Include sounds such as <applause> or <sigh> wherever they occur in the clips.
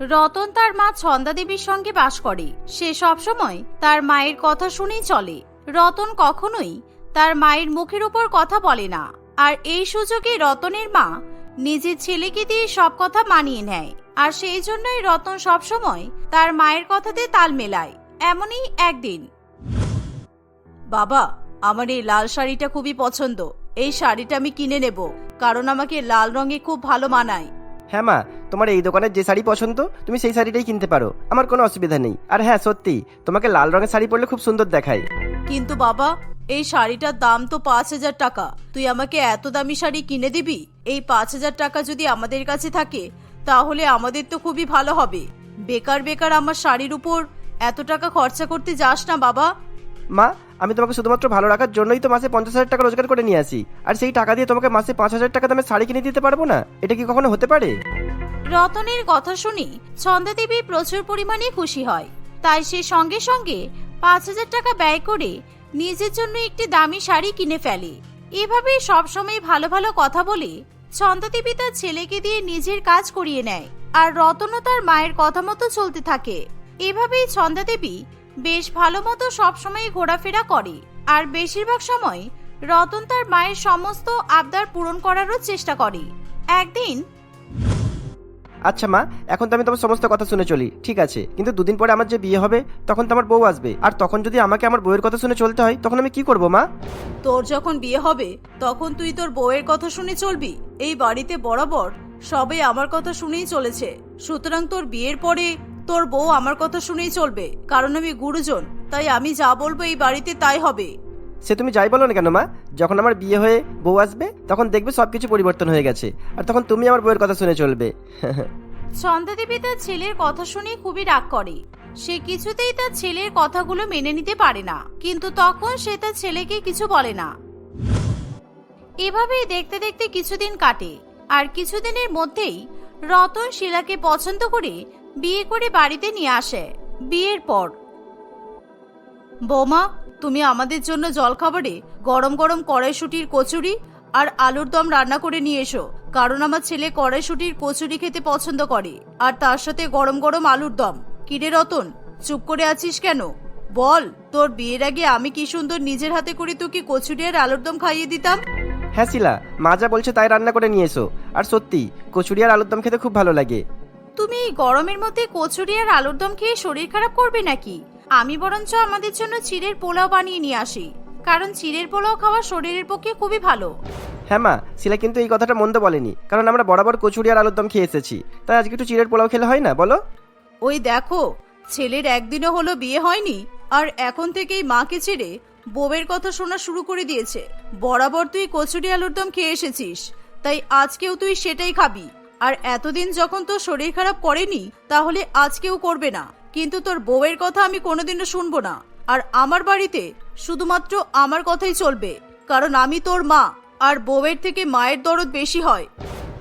রতন তার মা ছন্দা দেবীর সঙ্গে বাস করে। সে সবসময় তার মায়ের কথা শুনেই চলে। রতন কখনোই তার মায়ের মুখের উপর কথা বলে না। আর এই সুযোগে রতনের মা নিজের ছেলেকে দিয়ে সব কথা মানিয়ে নেয়। আর সেই জন্যই রতন সবসময় তার মায়ের কথাতে তাল মেলায়। এমনই একদিন। বাবা, আমার এই লাল শাড়িটা খুবই পছন্দ। এই শাড়িটা আমি কিনে নেব। কারণ আমাকে লাল রঙে খুব ভালো মানায়। হ্যাঁ মা তোমার এই দোকানের যে শাড়ি পছন্দ তুমি সেই শাড়িটাই কিনতে পারো। আমার কোনো অসুবিধা নেই। আর হ্যাঁ সত্যি তোমাকে লাল রঙের শাড়ি পরলে খুব সুন্দর দেখায়। কিন্তু বাবা এই শাড়িটার দাম তো পাঁচ হাজার টাকা। তুই আমাকে এত দামি শাড়ি কিনে দিবি? এই পাঁচ হাজার টাকা যদি আমাদের কাছে থাকে তাহলে আমাদের তো খুবই ভালো হবে। বেকার বেকার আমার শাড়ির উপর এত টাকা খরচা করতে যাস না বাবা। মা আমি তোমাকে শুধুমাত্র ভালো রাখার জন্যই তো মাসে পঞ্চাশ হাজার টাকা রোজগার করে নিয়ে আসি। আর সেই টাকা দিয়ে তোমাকে মাসে পাঁচ হাজার টাকা দামে শাড়ি কিনে দিতে পারব না? এটা কি কখনো হতে পারে? রতনের কথা শুনি ছন্দাদেবী প্রচুর পরিমাণে খুশি হয়। তাই সে সঙ্গে সঙ্গে পাঁচ হাজার টাকা ব্যয় করে নিজের জন্য একটি দামি শাড়ি কিনে ফেলে। এভাবে সবসময় ভালো ভালো কথা বলে ছন্দাদেবী তার ছেলেকে দিয়ে নিজের কাজ করিয়ে নেয়। আর রতনও তার মায়ের কথা মতো চলতে থাকে। এভাবেই ছন্দাদেবী বেশ ভালো মতো সবসময় ঘোরাফেরা করে। আর বেশিরভাগ সময় রতন তার মায়ের সমস্ত আবদার পূরণ করারও চেষ্টা করে। একদিন আচ্ছা মা এখন তো আমি তোমার সমস্ত কথা শুনে চলি ঠিক আছে? কিন্তু দুদিন পরে আমার যে বিয়ে হবে তখন তো আমার বউ আসবে। আর তখন যদি আমাকে আমার বউয়ের কথা শুনে চলতে হয় তখন আমি কি করব মা? তোর যখন বিয়ে হবে তখন তুই তোর বউয়ের কথা শুনে চলবি। এই বাড়িতে বরাবর সবাই আমার কথা শুনেই চলেছে। সুতরাং তোর বিয়ের পরে তোর বউ আমার কথা শুনেই চলবে কারণ আমি গুরুজন তাই আমি যা বলব এই বাড়িতে তাই হবে। সে তুমি যাই বলো না কেন মা? যখন আমার বিয়ে হয়ে বউ আসবে তখন দেখবে সব কিছু পরিবর্তন হয়ে গেছে আর তখন তুমি আমার বউয়ের কথা শুনে চলবে। <laughs> ছন্দাদেবী তার ছেলের কথা শুনে খুবই রাগ করে। সে কিছুতেই তার ছেলের কথাগুলো মেনে নিতে পারে না কিন্তু তখন সে তার ছেলেকে কিছু বলে না। এভাবেই দেখতে দেখতে কিছুদিন কাটে আর কিছুদিনের মধ্যেই রতন শিলাকে পছন্দ করে বিয়ে করে বাড়িতে নিয়ে আসে। বিয়ের পর। বৌমা, তুমি আমাদের জন্য জলখাবারে গরম গরম কড়াইশুটির কচুরি আর আলুর দম রান্না করে নিয়ে এসো, কারণ আমার ছেলে কড়াইশুটির কচুরি খেতে পছন্দ করে আর তার সাথে গরম গরম আলুর দম। কিরে রতন, চুপ করে আছিস কেন? বল, তোর বিয়ের আগে আমি কি সুন্দর নিজের হাতে করে তোকে কচুরি আর আলুর দম খাইয়ে দিতাম? হ্যাঁ শিলা, মা যা বলছে তাই রান্না করে নিয়ে এসো। আর সত্যি, কচুরি আর আলুর দম খেতে খুব ভালো লাগে। তুমি এই গরমের মধ্যে কচুরি আর আলুর দম খেয়ে শরীর খারাপ করবে নাকি? আমি বরঞ্চ আমাদের জন্য চিড়ের পোলাও বানিয়ে নিয়ে আসি। কারণ চিড়ের পোলাও খাওয়া শরীরের পক্ষে খুবই ভালো। হ্যাঁ মা শিলা কিন্তু এই কথাটা মন্দ বলেনি। কারণ আমরা বরাবর কচুরি আর আলুর দম খেয়ে এসেছি। তাই আজকে একটু চিড়ের পোলাও খেলে হয় না বলো? ওই দেখো ছেলের একদিনও হলো বিয়ে হয়নি আর এখন থেকেই মাকে ছেড়ে বউয়ের কথা শোনা শুরু করে দিয়েছে। বরাবর তুই কচুরি আলুর দম খেয়ে এসেছিস তাই আজকেও তুই সেটাই খাবি। আর এতদিন যখন তোর শরীর খারাপ করেনি, তাহলে আজকেও করবে না। কিন্তু তোর বউয়ের কথা আমি কোনোদিনও শুনব না। আর আমার বাড়িতে শুধুমাত্র আমার কথাই চলবে। কারণ আমি তোর মা, আর বউয়ের থেকে মায়ের দরদ বেশি হয়।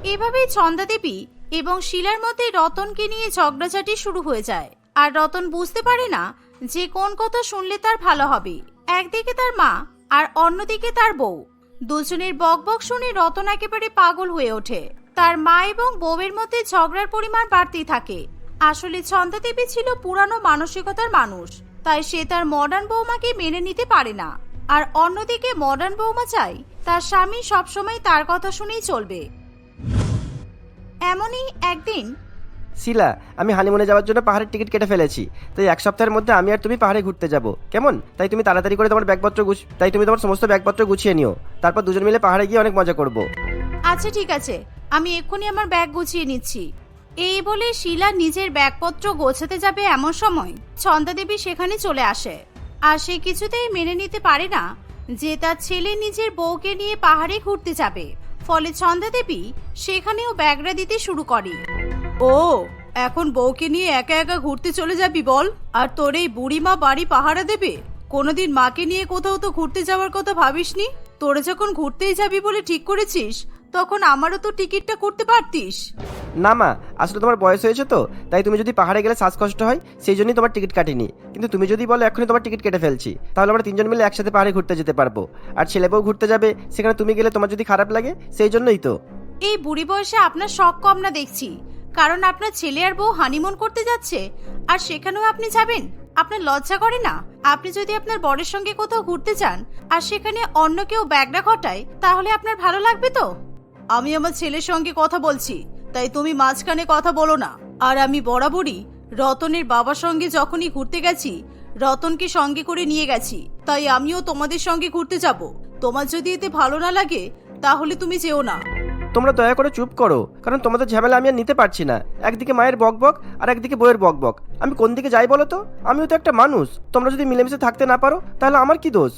এভাবেই ছন্দা দেবী এবং শিলার মধ্যে রতনকে নিয়ে ঝগড়াঝাটি শুরু হয়ে যায়। আর রতন বুঝতে পারে না যে কোন কথা শুনলে তার ভালো হবে। একদিকে তার মা, আর অন্যদিকে তার বউ। দুজনের বকবক শুনে রতন একেবারে পাগল হয়ে ওঠে। তার মা এবং বউয়ের মধ্যে ঝগড়ার পরিমাণ বাড়তেই থাকে। আসলে ছন্দা দেবী ছিল পুরানো মানসিকতার মানুষ, তাই সে তার মডার্ন বৌমাকে মেনে নিতে পারে না। আর অন্যদিকে মডার্ন বৌমা চায় তার স্বামী সবসময় তার কথা শুনেই চলবে। এমনই একদিন শিলা, আমি হানিমুনে যাওয়ার জন্য পাহাড়ের টিকিট কেটে ফেলেছি। তাই এক সপ্তাহের মধ্যে আমি আর তুমি পাহাড়ে ঘুরতে যাব। কেমন? তাই তুমি তাড়াতাড়ি করে তোমার ব্যাগপত্র গুছ তাই তুমি তোমার সমস্ত ব্যাগপত্র গুছিয়ে নিও। তারপর দুজন মিলে পাহাড়ে গিয়ে অনেক মজা করব। আচ্ছা ঠিক আছে। আমি এক্ষুনি আমার ব্যাগ গুছিয়ে নিচ্ছি। এই বলে শিলা নিজের ব্যাগপত্র গোছাতে যাবে এমন সময় ছন্দা দেবী সেখানে চলে আসে। আর সে কিছুতেই মেনে নিতে পারে না যে তার ছেলে নিজের বউকে নিয়ে পাহাড়ে ঘুরতে যাবে। ফলে ছন্দা দেবী সেখানেও ব্যাগরা দিতে শুরু করে। ও, এখন বউকে নিয়ে একা একা ঘুরতে চলে যাবি বল? আর তোর এই বুড়িমা বাড়ি পাহারা দেবে? কোনোদিন মাকে নিয়ে কোথাও তো ঘুরতে যাওয়ার কথা ভাবিসনি? তোরা যখন ঘুরতেই যাবি বলে ঠিক করেছিস তখন আমারও তো টিকিটটা করতে পারতিস। না মা আসলে তোমার বয়স হয়েছে তো তাই তুমি যদি পাহাড়ে গেলে শ্বাসকষ্ট হয় সেই জন্যই তোমার টিকিট কাটিনি। কিন্তু তুমি যদি বলো এখনই তোমার টিকিট কেটে ফেলছি তাহলে আমরা তিনজন মিলে একসাথে পাহাড়ে ঘুরতে যেতে পারব। আর ছেলে বউ ঘুরতে যাবে সেখানে তুমি গেলে তোমার যদি খারাপ লাগে সেই জন্যই তো। এই বুড়ি বয়সে আপনার শখ কম না দেখছি। কারণ আপনার ছেলে আর বউ হানিমুন করতে যাচ্ছে আর সেখানেও আপনি যাবেন। আপনার লজ্জা করে না? আপনি যদি আপনার বরের সঙ্গে কোথাও ঘুরতে যান আর সেখানে অন্য কেউ ব্যাগটা ঘটায় তাহলে আপনার ভালো লাগবে তো? আমি আমার ছেলের সঙ্গে কথা বলছি, তাই তুমি মাঝখানে কথা বলো না। আর আমি বরাবরই রতনের বাবার সঙ্গে যখনই ঘুরতে গেছি, রতনকে সঙ্গে করে নিয়ে গেছি, তাই আমিও তোমাদের সঙ্গে ঘুরতে যাব। তোমার যদি এতে ভালো না লাগে, তাহলে তুমি যেও না। তোমরা দয়া করে চুপ করো, কারণ তোমাদের ঝামেলা আমি আর নিতে পারছি না। একদিকে মায়ের বক বক আর একদিকে বইয়ের বক বক আমি কোন দিকে যাই বলো তো? আমিও তো একটা মানুষ। তোমরা যদি মিলেমিশে থাকতে না পারো, তাহলে আমার কি দোষ?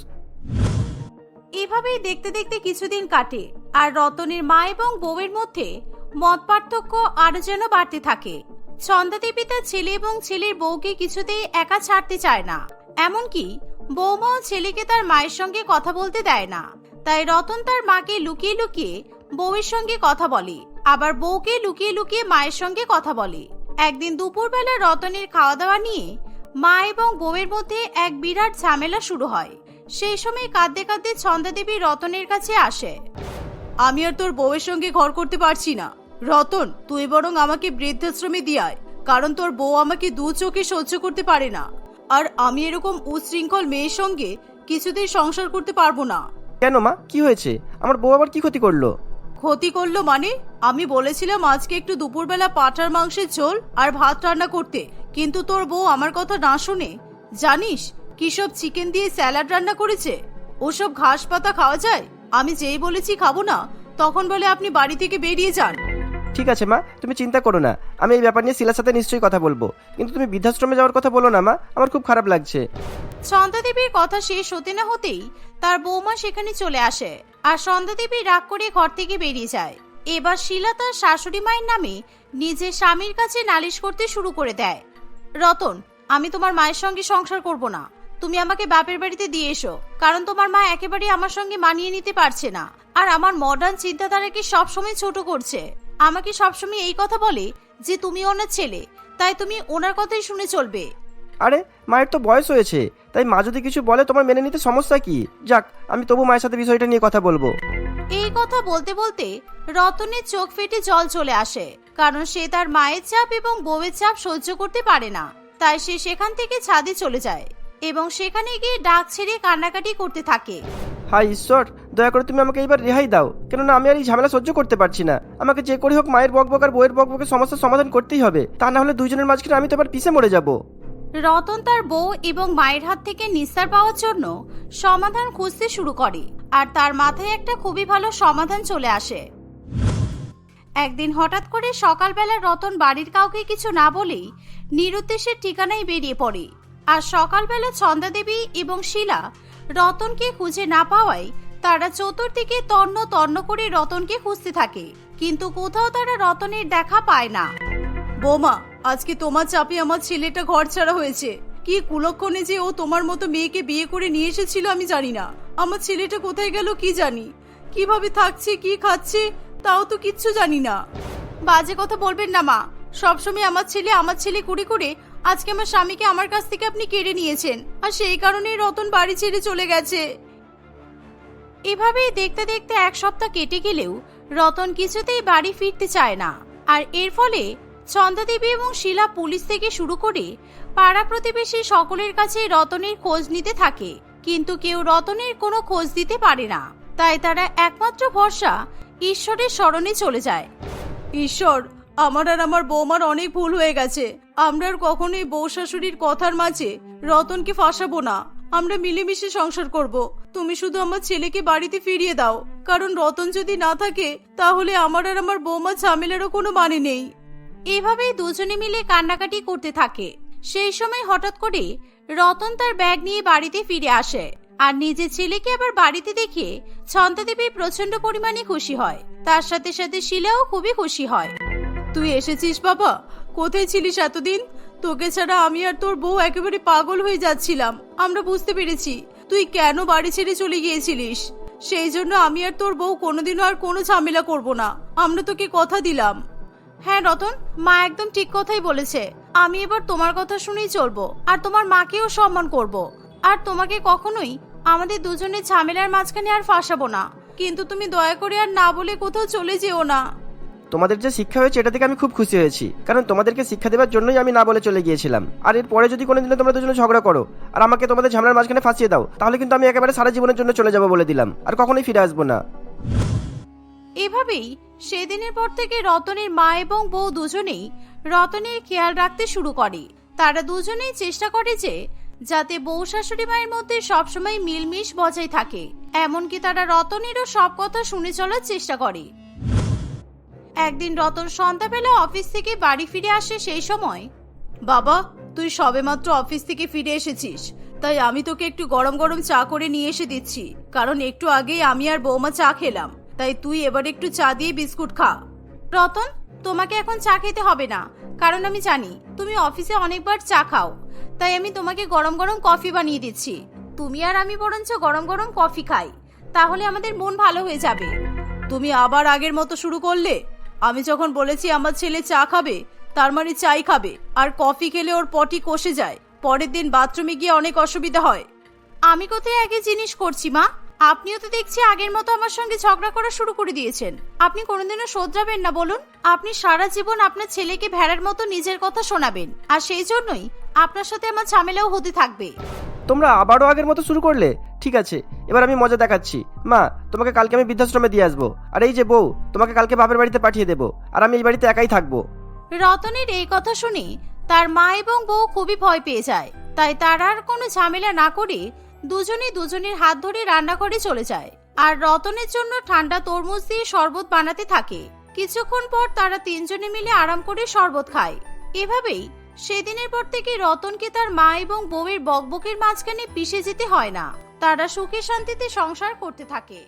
এভাবেই দেখতে দেখতে কিছুদিন কাটে, আর রতনের মা এবং বউয়ের মধ্যে মত পার্থক্য আরও যেন বাড়তে থাকে। ছন্দাদেবী তার ছেলে এবং ছেলের বউকে কিছুতেই একা ছাড়তে চায় না। এমনকি বৌমাও ছেলেকে তার মায়ের সঙ্গে কথা বলতে দেয় না। তাই রতন তার মাকে লুকিয়ে লুকিয়ে বউয়ের সঙ্গে কথা বলে, আবার বউকে লুকিয়ে লুকিয়ে মায়ের সঙ্গে কথা বলে। একদিন দুপুরবেলা রতনের খাওয়া দাওয়া নিয়ে মা এবং বউয়ের মধ্যে এক বিরাট ঝামেলা শুরু হয়। সেই সময় কাঁদতে কাঁদতে ছন্দাদেবী রতনের কাছে আসে। আমি আর তোর বউয়ের সঙ্গে ঘর করতে পারছি না। রতন তুই বরং আমাকে বৃদ্ধাশ্রমে দিয়ায় কারণ তোর বউ আমাকে দু চোখে সহ্য করতে পারে না। আর আমি এরকম উচ্ছৃঙ্খল মেয়ের সঙ্গে কিছুতেই সংসার করতে পারব না। কেন মা? কি হয়েছে? আমার বউ আবার কি ক্ষতি করল? ক্ষতি করল মানে? আমি বলেছিলাম আজকে একটু দুপুরবেলা পাঠার মাংসের ঝোল আর ভাত রান্না করতে কিন্তু তোর বউ আমার কথা না শুনে জানিস কি সব চিকেন দিয়ে স্যালাড রান্না করেছে? ওসব ঘাস পাতা খাওয়া যায়? আমি যেই বলেছি খাব না তখন বলে আপনি বাড়ি থেকে বেরিয়ে যান। ঠিক আছে মা তুমি চিন্তা করো না। আমি এই ব্যাপার নিয়ে শিলার সাথে নিশ্চয়ই কথা বলব। কিন্তু তুমি বৃদ্ধাশ্রমে যাওয়ার কথা বলো না মা। আমার খুব খারাপ লাগছে। সন্ধ্যাদেবীর কথা শেষ হতে না হতেই তার বৌমা সেখানে চলে আসে আর সন্ধ্যাদেবী রাগ করে ঘর থেকে বেরিয়ে যায়। এবার শিলা তার শাশুড়ি মায়ের নামে নিজের স্বামীর কাছে নালিশ করতে শুরু করে দেয়। রতন আমি তোমার মায়ের সঙ্গে সংসার করব না। তুমি আমাকে বাপের বাড়িতে দিয়ে এসো কারণ তোমার মা একেবারে আমার সঙ্গে মানিয়ে নিতে পারছে না। আর আমার মডার্ন চিন্তাধারাকে সবসময় ছোট করছে। আমাকে সবসময় এই কথা বলে যে তুমি ওনার ছেলে তাই তুমি ওনার কথাই শুনে চলবে। আরে মায়ের তো বয়স হয়েছে তাই মা যদি কিছু বলে তোমার মেনে নিতে সমস্যা কি? যাক আমি তবু মায়ের সাথে বিষয়টা নিয়ে কথা বলব। এই কথা বলতে বলতে রতনের চোখ ফেটে জল চলে আসে কারণ সে তার মায়ের চাপ এবং বউয়ের চাপ সহ্য করতে পারে না তাই সে সেখান থেকে ছাদে চলে যায়। এবং সেখানে গিয়ে ডাক ছেড়ে কান্নাকাটি করতে থাকে। হাই ঈশ্বর দয়া করে তুমি আমাকে এইবার রেহাই দাও। কেননা আমি আর এই ঝামেলা সহ্য করতে পারছি না। আমাকে যে করে হোক মায়ের বক বক আর বইয়ের বক বকের সমস্যার সমাধান করতেই হবে। তা না হলে দুইজনের মাঝখানে আমি তো এবার পিছে মরে যাব। রতন তার বউ এবং মায়ের হাত থেকে নিস্তার পাওয়ার জন্য সমাধান খুঁজতে শুরু করে আর তার মাথায় একটা খুবই ভালো সমাধান চলে আসে। একদিন হঠাৎ করে সকালবেলা রতন বাড়ির কাউকে কিছু না বলেই নিরুদ্দেশের ঠিকানায় বেরিয়ে পড়ে। আর সকালবেলা ছন্দাদেবী এবং শিলা রতনকে খুঁজে না পাওয়ায় তারা চতুর্দিকে তন্ন তন্ন করে রতনকে খুঁজতে থাকে, কিন্তু কোথাও তারা রতনের দেখা পায় না। বোমা, আজকে তোমার চাপে আমার ছেলেটা ঘর ছাড়া হয়েছে। কি কুলক্ষণে যে ও তোমার মতো মেয়েকে বিয়ে করে নিয়ে এসেছিল আমি জানি না। আমার ছেলেটা কোথায় গেল কি জানি। কীভাবে থাকছে, কি খাচ্ছে, তাও তো কিচ্ছু জানি না। বাজে কথা বলবেন না মা। সবসময় আমার ছেলে আমার ছেলে করে করে আজকে আমার স্বামীকে আমার কাছ থেকে আপনি কেড়ে নিয়েছেন, আর সেই কারণেই রতন বাড়ি ছেড়ে চলে গেছে। এভাবেই দেখতে দেখতে এক সপ্তাহ কেটে গেলেও রতন কিছুতেই বাড়ি ফিরতে চায় না। আর এর ফলে ছন্দাদেবী এবং শিলা পুলিশ থেকে শুরু করে পাড়া প্রতিবেশী সকলের কাছে রতনের খোঁজ নিতে থাকে, কিন্তু কেউ রতনের কোনো খোঁজ দিতে পারে না। তাই তারা একমাত্র ভরসা, ঈশ্বরের স্মরণে চলে যায়। ঈশ্বর আমার আর আমার বৌমার অনেক ভুল হয়ে গেছে। আমরা আর কখনোই বউ শাশুড়ির কথার মাঝে রতনকে ফাঁসাবো না। আমরা মিলেমিশে সংসার করব। তুমি শুধু আমার ছেলেকে বাড়িতে ফিরিয়ে দাও। কারণ রতন যদি না থাকে, তাহলে আমার আর আমার বৌমার ঝামেলারও কোনো মানে নেই। এভাবেই দুজনে মিলে কান্নাকাটি করতে থাকে। সেই সময় হঠাৎ করে রতন তার ব্যাগ নিয়ে বাড়িতে ফিরে আসে আর নিজের ছেলেকে আবার বাড়িতে দেখে ছন্তাদেবী প্রচণ্ড পরিমাণে খুশি হয়। তার সাথে সাথে শিলাও খুবই খুশি হয়। তুই এসেছিস বাবা? কোথায় ছিলিস এতদিন? তোকে ছাড়া আমি আর তোর বউ একেবারে পাগল হয়ে যাচ্ছিলাম। আমরা বুঝতে পেরেছি। তুই কেন বাড়ি ছেড়ে চলে গিয়েছিলিস? সেই জন্য আমি আর তোর বউ কোনোদিনও আর কোনো ঝামেলা করব না। আমরা তোকে কথা দিলাম। হ্যাঁ রতন, মা একদম ঠিক কথাই বলেছে। আমি এবার তোমার কথা শুনেই চলবো। আর তোমার মাকেও সম্মান করব। আর তোমাকে কখনোই আমাদের দুজনের ঝামেলার মাঝখানে আর ফাঁসাবো না। কিন্তু তুমি দয়া করে আর না বলে কোথাও চলে যেও না। তোমাদের যে শিক্ষা হয়েছে, এটা থেকে আমি খুব খুশি হয়েছি। কারণ তোমাদেরকে শিক্ষা দেওয়ার জন্যই আমি না বলে চলে গিয়েছিলাম। আর এরপরে যদি কোনোদিনও তোমরা দুজনে ঝগড়া করো, আর আমাকে তোমাদের ঝামেলার মাঝখানে ফাঁসিয়ে দাও, তাহলে কিন্তু আমি একেবারে সারা জীবনের জন্য চলে যাব বলে দিলাম। আর কখনোই ফিরে আসব না। এভাবেই সেদিনের পর থেকে রতনের মা এবং বউ দুজনেই রতনের খেয়াল রাখতে শুরু করে। তারা দুজনেই চেষ্টা করে যে, যাতে বউ শাশুড়ি মায়ের মধ্যে সবসময় মিলমিশ বজায় থাকে। এমনকি তারা রতনেরও সব কথা শুনে চলার চেষ্টা করে। একদিন রতন সন্ধ্যা সন্ধ্যাবেলা অফিস থেকে বাড়ি ফিরে আসে সেই সময়। বাবা, তুই সবেমাত্র অফিস থেকে ফিরে এসেছিস। তাই আমি তোকে একটু গরম গরম চা করে নিয়ে এসে দিচ্ছি। কারণ একটু আগেই আমি আর বৌমা চা খেলাম। তাই তুই এবার একটু চা দিয়ে বিস্কুট খা। রতন, তোমাকে এখন চা খেতে হবে না। কারণ আমি জানি, তুমি অফিসে অনেকবার চা খাও। তাই আমি তোমাকে গরম গরম কফি বানিয়ে দিচ্ছি। তুমি আর আমি বরঞ্চ গরম গরম কফি খাই। তাহলে আমাদের মন ভালো হয়ে যাবে। তুমি আবার আগের মতো শুরু করলে? আমি যখন বলেছি আমার ছেলে চা খাবে, তার মানে চাই খাবে, আর কফি খেলে ওর পটি কষে যায়, পরের দিন বাথরুমে গিয়ে অনেক অসুবিধা হয়। আমি কোথায় আগে জিনিস করছি, মা? আপনিও তো দেখছি আগের মতো আমার সঙ্গে ঝগড়া করা শুরু করে দিয়েছেন। আপনি কোনোদিনও শোধরাবেন না, বলুন। আপনি সারা জীবন আপনার ছেলেকে ভেড়ার মতো নিজের কথা শোনাবেন, আর সেই জন্যই আপনার সাথে আমার ঝামেলাও হতে থাকবে। তোমরা আবারও আগের মতো শুরু করলে? ঠিক আছে, এবার আমি মজা দেখাচ্ছি। মা, তোমাকে কালকে আমি বৃদ্ধাশ্রমে দিয়ে আসব। আর এই যে বউ, তোমাকে কালকে বাপের বাড়িতে পাঠিয়ে দেবো। আর আমি এই বাড়িতে একাই থাকব। রতনের এই কথা শুনে, তার মা এবং বউ খুবই ভয় পেয়ে যায়। তাই তারা আর কোনো ঝামেলা না করে দুজনেই দুজনের হাত ধরে রান্নাঘরে চলে যায়। আর রতনের জন্য ঠান্ডা তরমুজ দিয়ে শরবত বানাতে থাকে। কিছুক্ষণ পর তারা তিনজনে মিলে আরাম করে শরবত খায়। এভাবেই সেদিনের পর থেকে রতনকে তার মা এবং বউয়ের বকবকের মাঝখানে পিষে যেতে হয় না। তারা সুখে শান্তিতে সংসার করতে থাকে।